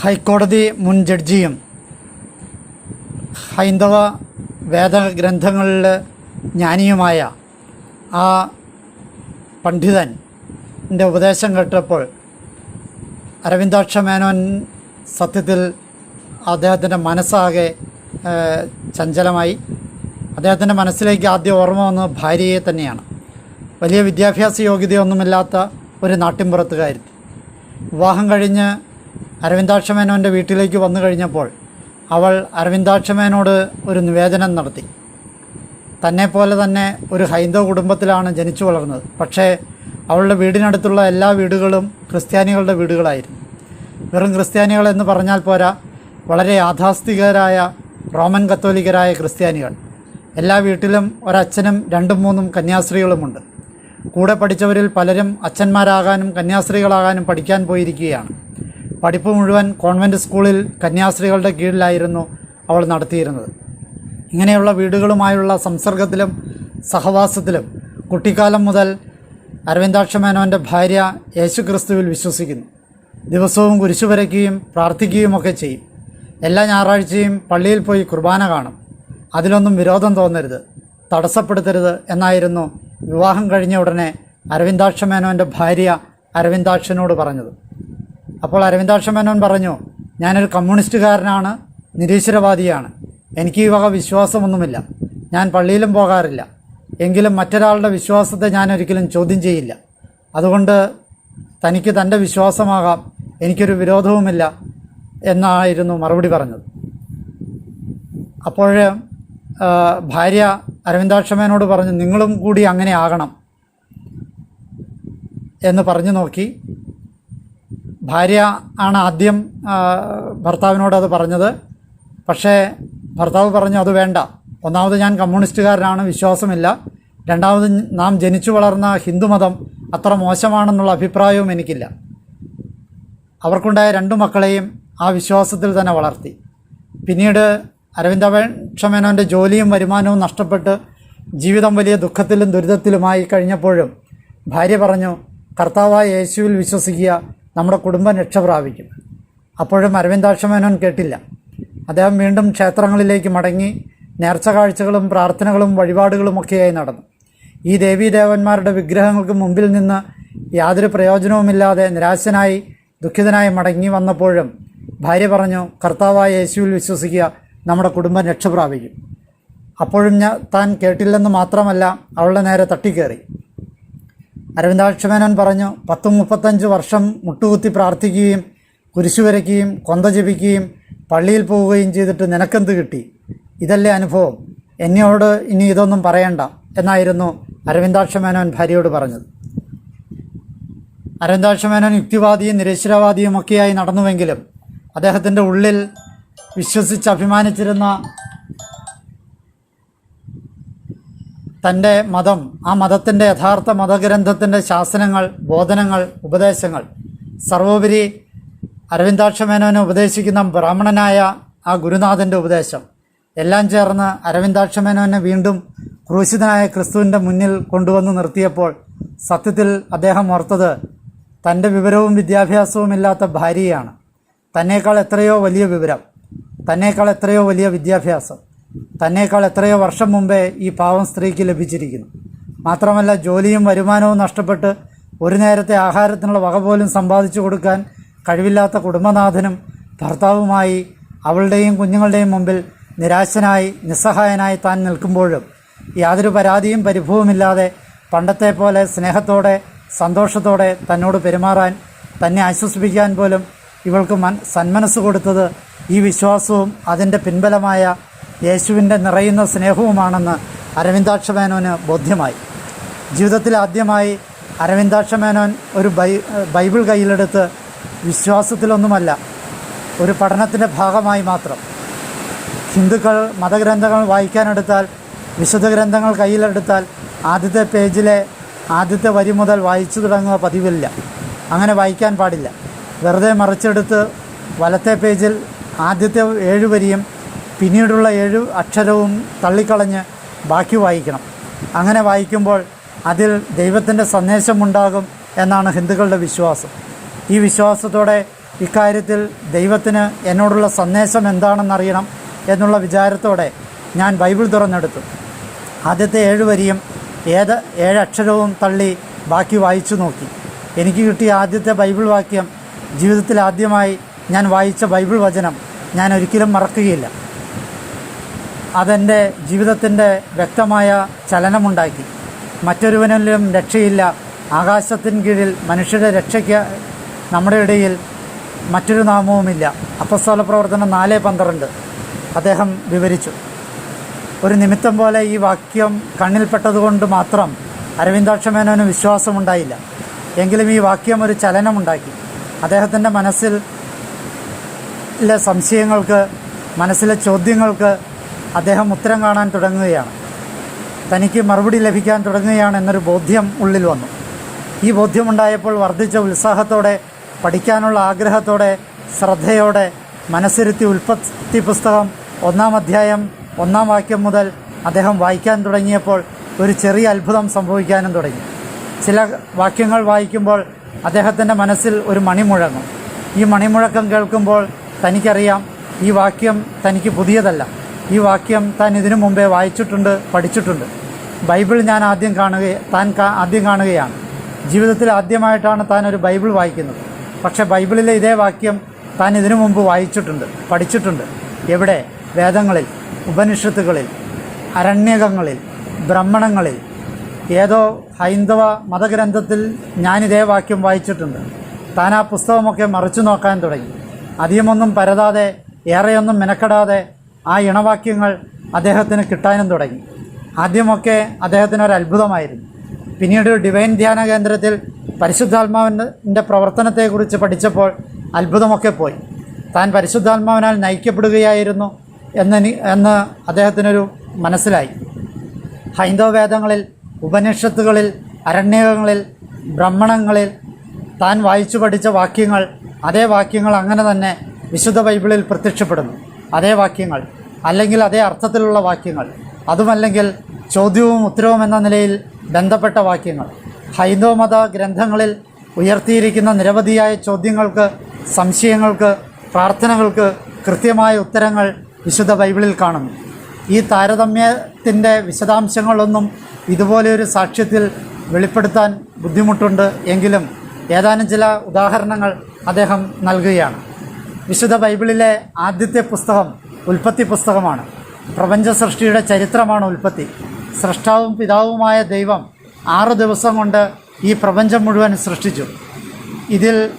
ഹൈക്കോടതി മുൻ ജഡ്ജിയും ഹൈന്ദവ വേദഗ്രന്ഥങ്ങളിൽ ജ്ഞാനിയുമായ ആ പണ്ഡിതൻ പണ്ഡിതന്റെ ഉപദേശം കേട്ടപ്പോൾ അരവിന്ദാക്ഷ മേനോൻ സത്യത്തിൽ അദ്ദേഹത്തിന്റെ മനസ്സാകെ ചഞ്ചലമായി. അദ്ദേഹത്തിന്റെ മനസ്സിലേക്ക് ആദ്യം ഓർമ്മ വന്നത് ഭാര്യയെ തന്നെയാണ്. വലിയ വിദ്യാഭ്യാസ യോഗ്യതയൊന്നുമില്ലാത്ത ഒരു നാട്ടിൻപുറത്തുകാരി. വിവാഹം കഴിഞ്ഞ് അരവിന്ദാക്ഷ മേനോന്റെ വീട്ടിലേക്ക് വന്നു കഴിഞ്ഞപ്പോൾ അവൾ അരവിന്ദാക്ഷമേനോട് ഒരു നിവേദനം നടത്തി. തന്നെപ്പോലെ തന്നെ ഒരു ഹൈന്ദവ കുടുംബത്തിലാണ് ജനിച്ചു വളർന്നത്. പക്ഷേ അവളുടെ വീടിനടുത്തുള്ള എല്ലാ വീടുകളും ക്രിസ്ത്യാനികളുടെ വീടുകളായിരുന്നു. വെറും ക്രിസ്ത്യാനികൾ എന്ന് പറഞ്ഞാൽ പോരാ വളരെ യാഥാസ്ഥികരായ റോമൻ കത്തോലിക്കരായ ക്രിസ്ത്യാനികൾ. എല്ലാ വീട്ടിലും ഒരച്ഛനും രണ്ടും മൂന്നും കന്യാസ്ത്രീകളുമുണ്ട്. കൂടെ പഠിച്ചവരിൽ പലരും അച്ഛന്മാരാകാനും കന്യാസ്ത്രീകളാകാനും പഠിക്കാൻ പോയിരിക്കുകയാണ്. പഠിപ്പ് മുഴുവൻ കോൺവെന്റ് സ്കൂളിൽ കന്യാസ്ത്രീകളുടെ കീഴിലായിരുന്നു അവൾ നടത്തിയിരുന്നത്. ഇങ്ങനെയുള്ള വീടുകളുമായുള്ള സംസർഗത്തിലും സഹവാസത്തിലും കുട്ടിക്കാലം മുതൽ അരവിന്ദാക്ഷ മേനോന്റെ ഭാര്യ യേശുക്രിസ്തുവിൽ വിശ്വസിക്കുന്നു. ദിവസവും കുരിശു വരയ്ക്കുകയും പ്രാർത്ഥിക്കുകയുമൊക്കെ ചെയ്യും. എല്ലാ ഞായറാഴ്ചയും പള്ളിയിൽ പോയി കുർബാന കാണും. അതിലൊന്നും വിരോധം തോന്നരുത് തടസ്സപ്പെടുത്തരുത് എന്നായിരുന്നു വിവാഹം കഴിഞ്ഞ ഉടനെ അരവിന്ദാക്ഷ മേനോന്റെ ഭാര്യ അരവിന്ദാക്ഷനോട് പറഞ്ഞത്. അപ്പോൾ അരവിന്ദാക്ഷ മേനോൻ പറഞ്ഞു ഞാനൊരു കമ്മ്യൂണിസ്റ്റുകാരനാണ് നിരീശ്വരവാദിയാണ്. എനിക്ക് ഈ വക വിശ്വാസമൊന്നുമില്ല. ഞാൻ പള്ളിയിലും പോകാറില്ല. എങ്കിലും മറ്റൊരാളുടെ വിശ്വാസത്തെ ഞാൻ ഒരിക്കലും ചോദ്യം ചെയ്യില്ല. അതുകൊണ്ട് തനിക്ക് തന്റെ വിശ്വാസമാകാം എനിക്കൊരു വിരോധവുമില്ല എന്നായിരുന്നു മറുപടി പറഞ്ഞത്. അപ്പോൾ ഭാര്യ അരവിന്ദാക്ഷമേനോട് പറഞ്ഞു നിങ്ങളും കൂടി അങ്ങനെ ആകണം എന്ന് പറഞ്ഞു നോക്കി. ഭാര്യ ആണ് ആദ്യം ഭർത്താവിനോട് അത് പറഞ്ഞത്. പക്ഷേ ഭർത്താവ് പറഞ്ഞു അത് വേണ്ട. ഒന്നാമത് ഞാൻ കമ്മ്യൂണിസ്റ്റുകാരനാണ് വിശ്വാസമില്ല. രണ്ടാമത് നാം ജനിച്ചു വളർന്ന ഹിന്ദുമതം അത്ര മോശമാണെന്നുള്ള അഭിപ്രായവും എനിക്കില്ല. അവർക്കുണ്ടായ രണ്ടു മക്കളെയും ആ വിശ്വാസത്തിൽ തന്നെ വളർത്തി. പിന്നീട് അരവിന്ദാക്ഷമേനോന്റെ ജോലിയും വരുമാനവും നഷ്ടപ്പെട്ട് ജീവിതം വലിയ ദുഃഖത്തിലും ദുരിതത്തിലുമായി കഴിഞ്ഞപ്പോഴും ഭാര്യ പറഞ്ഞു കർത്താവായ യേശുവിൽ വിശ്വസിക്കുക നമ്മുടെ കുടുംബം രക്ഷ പ്രാപിക്കും അപ്പോഴും അരവിന്ദാക്ഷമേനോൻ കേട്ടില്ല. അദ്ദേഹം വീണ്ടും ക്ഷേത്രങ്ങളിലേക്ക് മടങ്ങി നേർച്ച കാഴ്ചകളും പ്രാർത്ഥനകളും വഴിപാടുകളുമൊക്കെയായി നടന്നു. ഈ ദേവീദേവന്മാരുടെ വിഗ്രഹങ്ങൾക്ക് മുമ്പിൽ നിന്ന് യാതൊരു പ്രയോജനവുമില്ലാതെ നിരാശനായി ദുഃഖിതനായി മടങ്ങി വന്നപ്പോഴും ഭാര്യ പറഞ്ഞു കർത്താവായ യേശുവിൽ വിശ്വസിക്കുക നമ്മുടെ കുടുംബം രക്ഷ പ്രാപിക്കും അപ്പോഴും ഞാൻ താൻ കേട്ടില്ലെന്ന് മാത്രമല്ല അവളുടെ നേരെ തട്ടിക്കയറി അരവിന്ദാക്ഷമേനോൻ പറഞ്ഞു പത്ത് മുപ്പത്തഞ്ച് വർഷം മുട്ടുകുത്തി പ്രാർത്ഥിക്കുകയും കുരിശു വരയ്ക്കുകയും കൊന്ത ജപിക്കുകയും പള്ളിയിൽ പോവുകയും ചെയ്തിട്ട് നിനക്കെന്ത് കിട്ടി? ഇതല്ലേ അനുഭവം? എന്നോട് ഇനി ഇതൊന്നും പറയണ്ട എന്നായിരുന്നു അരവിന്ദാക്ഷമേനോൻ ഭാര്യയോട് പറഞ്ഞത്. അരവിന്ദാക്ഷമേനോൻ യുക്തിവാദിയും നിരീശ്വരവാദിയും ഒക്കെയായി നടന്നുവെങ്കിലും അദ്ദേഹത്തിന്റെ ഉള്ളിൽ വിശ്വസിച്ച് അഭിമാനിച്ചിരുന്ന തന്റെ മതം ആ മതത്തിന്റെ യഥാർത്ഥ മതഗ്രന്ഥത്തിന്റെ ശാസനങ്ങൾ ബോധനങ്ങൾ ഉപദേശങ്ങൾ. സർവോപരി അരവിന്ദാക്ഷമേനോനെ ഉപദേശിക്കുന്ന ബ്രാഹ്മണനായ ആ ഗുരുനാഥന്റെ ഉപദേശം. എല്ലാം ചേർന്ന് അരവിന്ദാക്ഷമേനോനെ വീണ്ടും ക്രൂശിതനായ ക്രിസ്തുവിന്റെ മുന്നിൽ കൊണ്ടുവന്ന് നിർത്തിയപ്പോൾ സത്യത്തിൽ അദ്ദേഹം ഓർത്തത് തന്റെ വിവരവും വിദ്യാഭ്യാസവും ഇല്ലാത്ത ഭാര്യയാണ്. തന്നേക്കാൾ എത്രയോ വലിയ വിവരം. തന്നേക്കാൾ എത്രയോ വലിയ വിദ്യാഭ്യാസം. തന്നേക്കാൾ എത്രയോ വർഷം മുമ്പേ ഈ പാവം സ്ത്രീക്ക് ലഭിച്ചിരിക്കുന്നു. മാത്രമല്ല ജോലിയും വരുമാനവും നഷ്ടപ്പെട്ട് ഒരു നേരത്തെ ആഹാരത്തിനുള്ള വക പോലും സമ്പാദിച്ചു കൊടുക്കാൻ കഴിവില്ലാത്ത കുടുംബനാഥനും ഭർത്താവുമായി അവളുടെയും കുഞ്ഞുങ്ങളുടെയും മുമ്പിൽ നിരാശനായി നിസ്സഹായനായി താൻ നിൽക്കുമ്പോഴും യാതൊരു പരാതിയും പരിഭവമില്ലാതെ പണ്ടത്തെ പോലെ സ്നേഹത്തോടെ സന്തോഷത്തോടെ തന്നോട് പെരുമാറാൻ തന്നെ ആശ്വസിപ്പിക്കാൻ പോലും ഇവൾക്ക് മൻ സന്മനസ് കൊടുത്തത് ഈ വിശ്വാസവും അതിന്റെ പിൻബലമായ യേശുവിന്റെ നിറയുന്ന സ്നേഹവുമാണെന്ന് അരവിന്ദാക്ഷ മേനോന് ബോധ്യമായി. ജീവിതത്തിൽ ആദ്യമായി അരവിന്ദാക്ഷ മേനോൻ ഒരു ബൈ ബൈബിൾ കയ്യിലെടുത്ത് വിശ്വാസത്തിലൊന്നുമല്ല ഒരു പഠനത്തിന്റെ ഭാഗമായി മാത്രം. ഹിന്ദുക്കൾ മതഗ്രന്ഥങ്ങൾ വായിക്കാനെടുത്താൽ വിശുദ്ധ ഗ്രന്ഥങ്ങൾ കയ്യിലെടുത്താൽ ആദ്യത്തെ പേജിലെ ആദ്യത്തെ വരി മുതൽ വായിച്ചു തുടങ്ങുക പതിവില്ല. അങ്ങനെ വായിക്കാൻ പാടില്ല. വെറുതെ മറിച്ചെടുത്ത് വലത്തെ പേജിൽ ആദ്യത്തെ ഏഴ് വരിയും പിന്നീടുള്ള ഏഴ് അക്ഷരവും തള്ളിക്കളഞ്ഞ് ബാക്കി വായിക്കണം. അങ്ങനെ വായിക്കുമ്പോൾ അതിൽ ദൈവത്തിന്റെ സന്ദേശമുണ്ടാകും എന്നാണ് ഹിന്ദുക്കളുടെ വിശ്വാസം. ഈ വിശ്വാസത്തോടെ ഇക്കാര്യത്തിൽ ദൈവത്തിന് എന്നോടുള്ള സന്ദേശം എന്താണെന്നറിയണം എന്നുള്ള വിചാരത്തോടെ ഞാൻ ബൈബിൾ തുറന്നെടുത്തു. ആദ്യത്തെ ഏഴ് വരിയും ഏത് ഏഴക്ഷരവും തള്ളി ബാക്കി വായിച്ചു നോക്കി. എനിക്ക് കിട്ടിയ ആദ്യത്തെ ബൈബിൾ വാക്യം ജീവിതത്തിൽ ആദ്യമായി ഞാൻ വായിച്ച ബൈബിൾ വചനം ഞാൻ ഒരിക്കലും മറക്കുകയില്ല. അതെന്റെ ജീവിതത്തിന്റെ വ്യക്തമായ ചലനമുണ്ടാക്കി. മറ്റൊരുവനിലും രക്ഷയില്ല. ആകാശത്തിന് കീഴിൽ മനുഷ്യരുടെ രക്ഷയ്ക്ക് നമ്മുടെ ഇടയിൽ മറ്റൊരു നാമവുമില്ല. അപ്പസ്തോല പ്രവർത്തനം നാല് പന്ത്രണ്ട്. അദ്ദേഹം വിവരിച്ചു. ഒരു നിമിത്തം പോലെ ഈ വാക്യം കണ്ണിൽപ്പെട്ടതുകൊണ്ട് മാത്രം അരവിന്ദാക്ഷമേനോന് വിശ്വാസമുണ്ടായില്ല. എങ്കിലും ഈ വാക്യം ഒരു ചലനമുണ്ടാക്കി. അദ്ദേഹത്തിന്റെ മനസ്സിൽ സംശയങ്ങൾക്ക് മനസ്സിലെ ചോദ്യങ്ങൾക്ക് അദ്ദേഹം ഉത്തരം കാണാൻ തുടങ്ങുകയാണ്. തനിക്ക് മറുപടി ലഭിക്കാൻ തുടങ്ങുകയാണ് എന്നൊരു ബോധ്യം ഉള്ളിൽ വന്നു. ഈ ബോധ്യമുണ്ടായപ്പോൾ വർദ്ധിച്ച ഉത്സാഹത്തോടെ പഠിക്കാനുള്ള ആഗ്രഹത്തോടെ ശ്രദ്ധയോടെ മനസ്സിരുത്തി ഉൽപ്പത്തി പുസ്തകം ഒന്നാം അധ്യായം ഒന്നാം വാക്യം മുതൽ അദ്ദേഹം വായിക്കാൻ തുടങ്ങിയപ്പോൾ ഒരു ചെറിയ അത്ഭുതം സംഭവിക്കാനും തുടങ്ങി. ചില വാക്യങ്ങൾ വായിക്കുമ്പോൾ അദ്ദേഹത്തിന്റെ മനസ്സിൽ ഒരു മണി മുഴങ്ങും ഈ മണിമുഴക്കം കേൾക്കുമ്പോൾ തനിക്കറിയാം ഈ വാക്യം തനിക്ക് പുതിയതല്ല. ഈ വാക്യം താൻ ഇതിനു മുമ്പേ വായിച്ചിട്ടുണ്ട് പഠിച്ചിട്ടുണ്ട്. ബൈബിൾ ഞാൻ ആദ്യം കാണുക താൻ ആദ്യം കാണുകയാണ്. ജീവിതത്തിൽ ആദ്യമായിട്ടാണ് താൻ ഒരു ബൈബിൾ വായിക്കുന്നത്. പക്ഷേ ബൈബിളിലെ ഇതേ വാക്യം താൻ ഇതിനു മുമ്പ് വായിച്ചിട്ടുണ്ട് പഠിച്ചിട്ടുണ്ട്. എവിടെ? വേദങ്ങളിൽ ഉപനിഷത്തുകളിൽ അരണ്യകങ്ങളിൽ ബ്രഹ്മണങ്ങളിൽ. ഏതോ ഹൈന്ദവ മതഗ്രന്ഥത്തിൽ ഞാനിതേ വാക്യം വായിച്ചിട്ടുണ്ട്. താൻ ആ പുസ്തകമൊക്കെ മറിച്ചു നോക്കാൻ തുടങ്ങി. അധികമൊന്നും പരതാതെ ഏറെയൊന്നും മെനക്കെടാതെ ആ ഇണവാക്യങ്ങൾ അദ്ദേഹത്തിന് കിട്ടാനും തുടങ്ങി. ആദ്യമൊക്കെ അദ്ദേഹത്തിന് ഒരു അത്ഭുതമായിരുന്നു. പിന്നീട് ഡിവൈൻ ധ്യാന കേന്ദ്രത്തിൽ പരിശുദ്ധാത്മാവിന്റെ പ്രവർത്തനത്തെക്കുറിച്ച് പഠിച്ചപ്പോൾ അത്ഭുതമൊക്കെ പോയി. താൻ പരിശുദ്ധാത്മാവിനാൽ നയിക്കപ്പെടുകയായിരുന്നു എന്ന് എന്ന് അദ്ദേഹത്തിനൊരു മനസ്സിലായി. ഹൈന്ദവ വേദങ്ങളിൽ ഉപനിഷത്തുകളിൽ അരണ്യകങ്ങളിൽ ബ്രഹ്മണങ്ങളിൽ താൻ വായിച്ചു പഠിച്ച വാക്യങ്ങൾ അതേ വാക്യങ്ങൾ അങ്ങനെ തന്നെ വിശുദ്ധ ബൈബിളിൽ പ്രത്യക്ഷപ്പെടുന്നു. അതേ വാക്യങ്ങൾ അല്ലെങ്കിൽ അതേ അർത്ഥത്തിലുള്ള വാക്യങ്ങൾ അതുമല്ലെങ്കിൽ ചോദ്യവും ഉത്തരവും എന്ന നിലയിൽ ബന്ധപ്പെട്ട വാക്യങ്ങൾ. ഹൈന്ദവ മത ഗ്രന്ഥങ്ങളിൽ ഉയർത്തിയിരിക്കുന്ന നിരവധിയായ ചോദ്യങ്ങൾക്ക് സംശയങ്ങൾക്ക് പ്രാർത്ഥനകൾക്ക് കൃത്യമായ ഉത്തരങ്ങൾ വിശുദ്ധ ബൈബിളിൽ കാണുന്നു. ഈ താരതമ്യത്തിന്റെ വിശദാംശങ്ങളൊന്നും ഇതുപോലെയൊരു സാക്ഷ്യത്തിൽ വെളിപ്പെടുത്താൻ ബുദ്ധിമുട്ടുണ്ട് എങ്കിലും ഏതാനും ചില ഉദാഹരണങ്ങൾ അദ്ദേഹം നൽകുകയാണ്. വിശുദ്ധ ബൈബിളിലെ ആദ്യത്തെ പുസ്തകം ഉൽപ്പത്തി പുസ്തകമാണ്. പ്രപഞ്ച സൃഷ്ടിയുടെ ചരിത്രമാണ് ഉൽപ്പത്തി. സൃഷ്ടാവും പിതാവുമായ ദൈവം ആറ് ദിവസം കൊണ്ട് ഈ പ്രപഞ്ചം മുഴുവൻ സൃഷ്ടിച്ചു. ഇതിൽ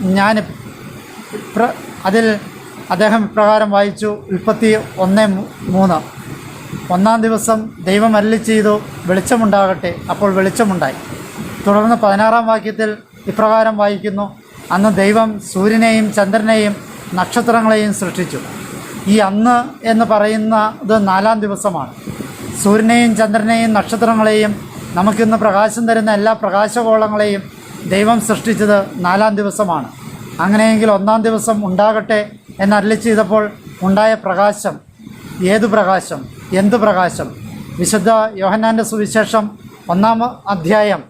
ഞാൻ അതിൽ അദ്ദേഹം ഇപ്രകാരം വായിച്ചു ഉൽപ്പത്തി ഒന്ന് മൂന്ന്. ഒന്നാം ദിവസം ദൈവം അരളി ചെയ്തു വെളിച്ചമുണ്ടാകട്ടെ അപ്പോൾ വെളിച്ചമുണ്ടായി. തുടർന്ന് പതിനാറാം വാക്യത്തിൽ ഇപ്രകാരം വായിക്കുന്നു അന്ന് ദൈവം സൂര്യനെയും ചന്ദ്രനെയും നക്ഷത്രങ്ങളെയും സൃഷ്ടിച്ചു. ഈ അന്ന് എന്ന് പറയുന്നത് നാലാം ദിവസമാണ്. സൂര്യനെയും ചന്ദ്രനെയും നക്ഷത്രങ്ങളെയും നമുക്കിന്ന് പ്രകാശം തരുന്ന എല്ലാ പ്രകാശഗോളങ്ങളെയും ദൈവം സൃഷ്ടിച്ചത് നാലാം ദിവസമാണ്. അങ്ങനെയെങ്കിൽ ഒന്നാം ദിവസം ഉണ്ടാകട്ടെ എന്ന് അരളി ചെയ്തപ്പോൾ ഉണ്ടായ പ്രകാശം ഏത് പ്രകാശം? എന്ത് പ്രകാശം? വിശുദ്ധ യോഹന്നാന്റെ സുവിശേഷം ഒന്നാം അധ്യായം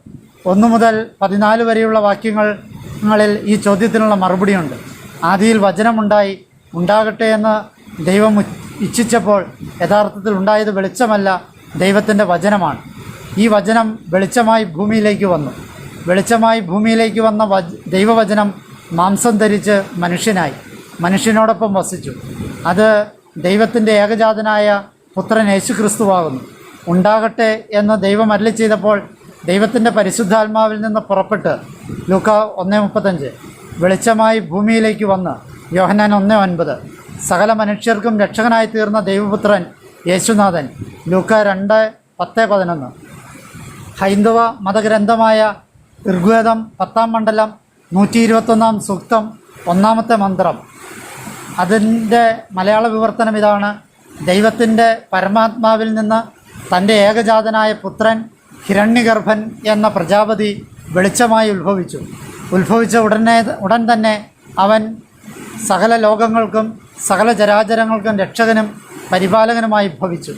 ഒന്ന് മുതൽ പതിനാല് വരെയുള്ള വാക്യങ്ങളിൽ ഈ ചോദ്യത്തിനുള്ള മറുപടിയുണ്ട്. ആദിയിൽ വചനമുണ്ടായി ഉണ്ടാകട്ടെ എന്ന് ദൈവം ഇച്ഛിച്ചപ്പോൾ യഥാർത്ഥത്തിൽ ഉണ്ടായത് വെളിച്ചമല്ല ദൈവത്തിന്റെ വചനമാണ്. ഈ വചനം വെളിച്ചമായി ഭൂമിയിലേക്ക് വന്നു. വെളിച്ചമായി ഭൂമിയിലേക്ക് വന്ന ദൈവവചനം മാംസം ധരിച്ച് മനുഷ്യനായി മനുഷ്യനോടൊപ്പം വസിച്ചു. അത് ദൈവത്തിന്റെ ഏകജാതനായ പുത്രൻ യേശു ക്രിസ്തുവാകുന്നു ഉണ്ടാകട്ടെ എന്ന് ദൈവം അരളി ചെയ്തപ്പോൾ ദൈവത്തിന്റെ പരിശുദ്ധാത്മാവിൽ നിന്ന് പുറപ്പെട്ട് ലൂക്ക ഒന്ന് മുപ്പത്തഞ്ച് വെളിച്ചമായി ഭൂമിയിലേക്ക് വന്ന് യോഹനാൻ ഒന്ന് ഒൻപത് സകല മനുഷ്യർക്കും രക്ഷകനായി തീർന്ന ദൈവപുത്രൻ യേശുനാഥൻ. ലൂക്ക രണ്ട് പത്ത് പതിനൊന്ന്. ഹൈന്ദവ മതഗ്രന്ഥമായ ഋഗ്വേദം പത്താം മണ്ഡലം നൂറ്റി ഇരുപത്തൊന്നാം സൂക്തം ഒന്നാമത്തെ മന്ത്രം. അതിന്റെ മലയാള വിവർത്തനം ഇതാണ്. ദൈവത്തിന്റെ പരമാത്മാവിൽ നിന്ന് തന്റെ ഏകജാതനായ പുത്രൻ ഹിരണ്യഗർഭൻ എന്ന പ്രജാപതി വെളിച്ചമായി ഉത്ഭവിച്ചു. ഉത്ഭവിച്ച ഉടനെ ഉടൻ തന്നെ അവൻ സകല ലോകങ്ങൾക്കും സകല ചരാചരങ്ങൾക്കും രക്ഷകനും പരിപാലകനുമായി ഭവിച്ചു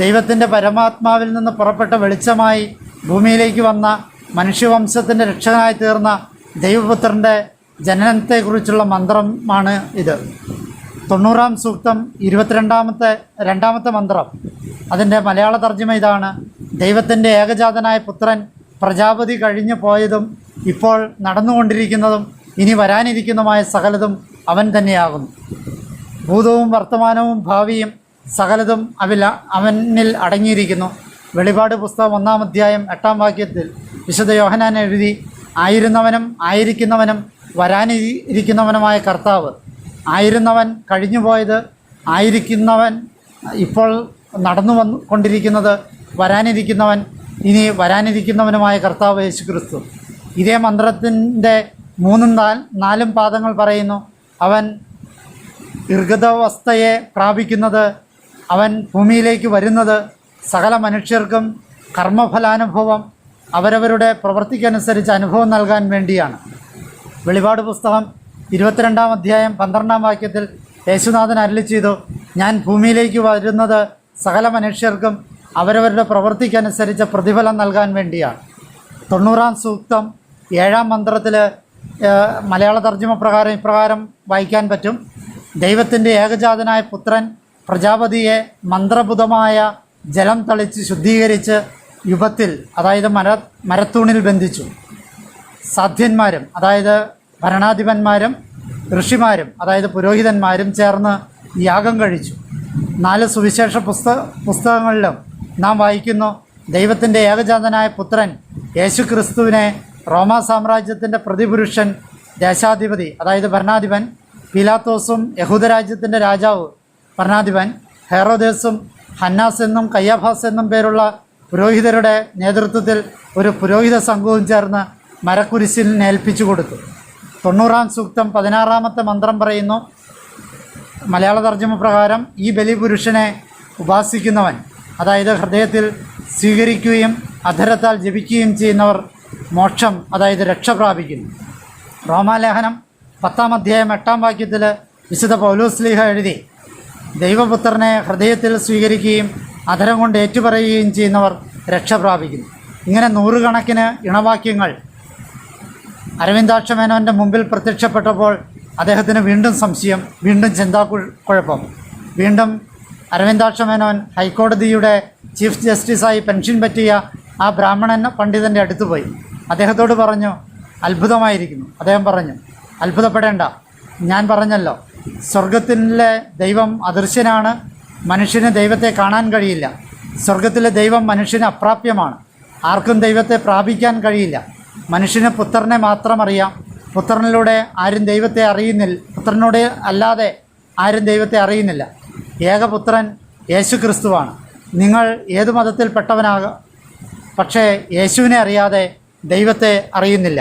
ദൈവത്തിന്റെ പരമാത്മാവിൽ നിന്ന് പുറപ്പെട്ട വെളിച്ചമായി ഭൂമിയിലേക്ക് വന്ന മനുഷ്യവംശത്തിന്റെ രക്ഷകനായി തീർന്ന ദൈവപുത്രന്റെ ജനനത്തെക്കുറിച്ചുള്ള മന്ത്രമാണ് ഇത്. തൊണ്ണൂറാം സൂക്തം ഇരുപത്തിരണ്ടാമത്തെ രണ്ടാമത്തെ മന്ത്രം. അതിന്റെ മലയാള തർജമ ഇതാണ് ദൈവത്തിന്റെ ഏകജാതനായ പുത്രൻ പ്രജാപതി കഴിഞ്ഞു പോയതും ഇപ്പോൾ നടന്നുകൊണ്ടിരിക്കുന്നതും ഇനി വരാനിരിക്കുന്നതുമായ സകലതും അവൻ തന്നെയാകുന്നു. ഭൂതവും വർത്തമാനവും ഭാവിയും സകലതും അവില അവനിൽ അടങ്ങിയിരിക്കുന്നു. വെളിപാട് പുസ്തകം ഒന്നാം അധ്യായം എട്ടാം വാക്യത്തിൽ വിശുദ്ധ യോഹനാൻ എഴുതി ആയിരുന്നവനും ആയിരിക്കുന്നവനും വരാനിരിക്കുന്നവനുമായ കർത്താവ് ആയിരുന്നവൻ കഴിഞ്ഞുപോയത് ആയിരിക്കുന്നവൻ ഇപ്പോൾ നടന്നു വന്നു കൊണ്ടിരിക്കുന്നത് വരാനിരിക്കുന്നവൻ ഇനി വരാനിരിക്കുന്നവനുമായ കർത്താവ് യേശു ക്രിസ്തു ഇതേ മന്ത്രത്തിന്റെ മൂന്നും നാലും പാദങ്ങൾ പറയുന്നു അവൻ ദീർഘതാവസ്ഥയെ പ്രാപിക്കുന്നത് അവൻ ഭൂമിയിലേക്ക് വരുന്നത് സകല മനുഷ്യർക്കും കർമ്മഫലാനുഭവം അവരവരുടെ പ്രവൃത്തിക്കനുസരിച്ച് അനുഭവം നൽകാൻ വേണ്ടിയാണ്. വെളിപാട് പുസ്തകം ഇരുപത്തിരണ്ടാം അധ്യായം പന്ത്രണ്ടാം വാക്യത്തിൽ യേശുനാഥൻ അരളി ചെയ്തു ഞാൻ ഭൂമിയിലേക്ക് വരുന്നത് സകല മനുഷ്യർക്കും അവരവരുടെ പ്രവൃത്തിക്കനുസരിച്ച് പ്രതിഫലം നൽകാൻ വേണ്ടിയാണ്. തൊണ്ണൂറാം സൂക്തം ഏഴാം മന്ത്രത്തിൽ മലയാള തർജമ പ്രകാരം ഇപ്രകാരം വായിക്കാൻ പറ്റും. ദൈവത്തിന്റെ ഏകജാതനായ പുത്രൻ പ്രജാപതിയെ മന്ത്രബുധമായ ജലം തളിച്ച് ശുദ്ധീകരിച്ച് യുഗത്തിൽ അതായത് മര മരത്തൂണിൽ ബന്ധിച്ചു. സാധ്യന്മാരും അതായത് ഭരണാധിപന്മാരും ഋഷിമാരും അതായത് പുരോഹിതന്മാരും ചേർന്ന് യാഗം കഴിച്ചു. നാല് സുവിശേഷ പുസ്തക പുസ്തകങ്ങളിലും നാം വായിക്കുന്നു ദൈവത്തിന്റെ ഏകജാതനായ പുത്രൻ യേശു ക്രിസ്തുവിനെ റോമാ സാമ്രാജ്യത്തിന്റെ പ്രതിപുരുഷൻ ദേശാധിപതി അതായത് ഭരണാധിപൻ പിലാത്തോസും യഹൂദരാജ്യത്തിന്റെ രാജാവ് ഭരണാധിപൻ ഹെറോദേസും ഹന്നാസ് എന്നും കയ്യാഭാസ് എന്നും പേരുള്ള പുരോഹിതരുടെ നേതൃത്വത്തിൽ ഒരു പുരോഹിത സംഘവും ചേർന്ന് മരക്കുരിശിൽ ഏൽപ്പിച്ചു കൊടുത്തു. തൊണ്ണൂറാം സൂക്തം പതിനാറാമത്തെ മന്ത്രം പറയുന്നു മലയാള തർജമ പ്രകാരം ഈ ബലിപുരുഷനെ ഉപാസിക്കുന്നവൻ. അതായത് ഹൃദയത്തിൽ സ്വീകരിക്കുകയും അധരത്താൽ ജപിക്കുകയും ചെയ്യുന്നവർ മോക്ഷം അതായത് രക്ഷ പ്രാപിക്കുന്നു. റോമാലേഖനം പത്താം അധ്യായം എട്ടാം വാക്യത്തിൽ വിശുദ്ധ പൗലോസ്ലീഹ എഴുതി ദൈവപുത്രനെ ഹൃദയത്തിൽ സ്വീകരിക്കുകയും അധരം കൊണ്ട് ഏറ്റുപറയുകയും ചെയ്യുന്നവർ രക്ഷ പ്രാപിക്കുന്നു. ഇങ്ങനെ നൂറുകണക്കിന് ഇണവാക്യങ്ങൾ അരവിന്ദാക്ഷമേനോന്റെ മുമ്പിൽ പ്രത്യക്ഷപ്പെട്ടപ്പോൾ അദ്ദേഹത്തിന് വീണ്ടും സംശയം വീണ്ടും ചിന്താ കുഴപ്പം. വീണ്ടും അരവിന്ദാക്ഷമേനോൻ ഹൈക്കോടതിയുടെ ചീഫ് ജസ്റ്റിസായി പെൻഷൻ പറ്റിയ ആ ബ്രാഹ്മണൻ പണ്ഡിതന്റെ അടുത്ത് പോയി. അദ്ദേഹത്തോട് പറഞ്ഞു അത്ഭുതമായിരിക്കുന്നു. അദ്ദേഹം പറഞ്ഞു അത്ഭുതപ്പെടേണ്ട. ഞാൻ പറഞ്ഞല്ലോ സ്വർഗത്തിലെ ദൈവം അദൃശ്യനാണ്. മനുഷ്യന് ദൈവത്തെ കാണാൻ കഴിയില്ല. സ്വർഗത്തിലെ ദൈവം മനുഷ്യന് അപ്രാപ്യമാണ്. ആർക്കും ദൈവത്തെ പ്രാപിക്കാൻ കഴിയില്ല. മനുഷ്യന് പുത്രനെ മാത്രം അറിയാം. പുത്രനിലൂടെ ആരും ദൈവത്തെ അറിയുന്നില്ല പുത്രനോട് അല്ലാതെ ആരും ദൈവത്തെ അറിയുന്നില്ല. ഏകപുത്രൻ യേശു ക്രിസ്തുവാണ് നിങ്ങൾ ഏത് മതത്തിൽപ്പെട്ടവനാകാം പക്ഷേ യേശുവിനെ അറിയാതെ ദൈവത്തെ അറിയുന്നില്ല.